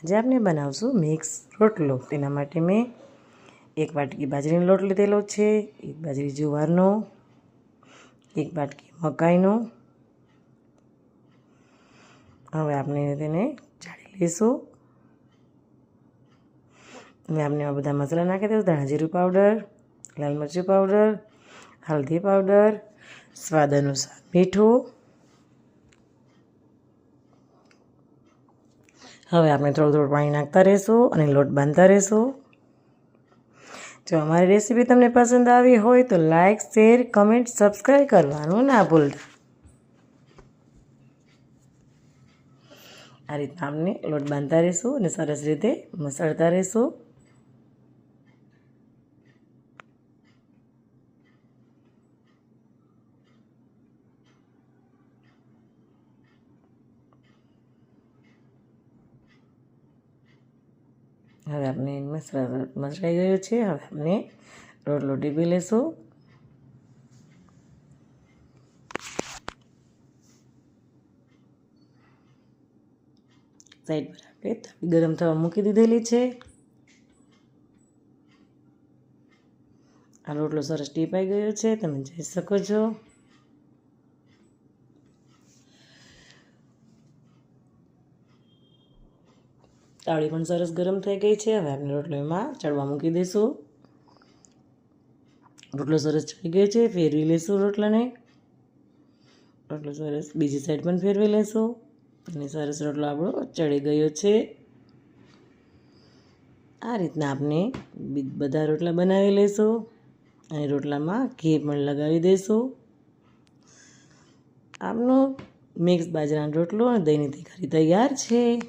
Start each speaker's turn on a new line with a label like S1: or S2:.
S1: આજે આપણે બનાવશું મિક્સ રોટલો. તેના માટે મેં એક વાટકી બાજરીનો લોટ લીધેલો છે, એક બાજરી જુવારનો, એક વાટકી મકાઈનો. હવે આપણે તેને ચાળી લઈશું. મેં આપણે આ બધા મસાલા નાખી દીધા ધાણા જીરું પાવડર, લાલ મરચું પાવડર, હલ્દી પાવડર, સ્વાદ અનુસાર મીઠું હવે આપણે થોડું થોડું પાણી નાખતા રહીશું અને લોટ બાંધતા રહીશું. જો અમારી રેસીપી તમને પસંદ આવી હોય તો લાઇક શેર, કમેન્ટ સબસ્ક્રાઈબ કરવાનું ના ભૂલતા. આ રીતના આપણે લોટ બાંધતા રહીશું અને સરસ રીતે મસળતા રહીશું. હવે આપણે મસળા મસળાઈ ગયો છે. હવે આપણે રોટલો ડીપી લેશું. સાઈડ પર આપણે તાપી ગરમ થવા મૂકી દીધેલી છે. આ રોટલો સરસ ટીપાઈ ગયો છે. તમે જોઈ શકો છો. તાળી પણ સરસ ગરમ થઈ ગઈ છે. હવે આપણે રોટલીમાં ચડવા મૂકી દઈશું. રોટલો સરસ ચડી ગયો છે. ફેરવી લઈશું રોટલાને. રોટલો સરસ બીજી સાઈડ પણ ફેરવી લઈશું. અને સરસ રોટલો આપણો ચડી ગયો છે. આ રીતના આપણે બધા રોટલા બનાવી લઈશું. અને રોટલામાં ઘી પણ લગાવી દઈશું. આપનો મિક્સ બાજરાનો રોટલો અને દહીંની તીખારી તૈયાર છે.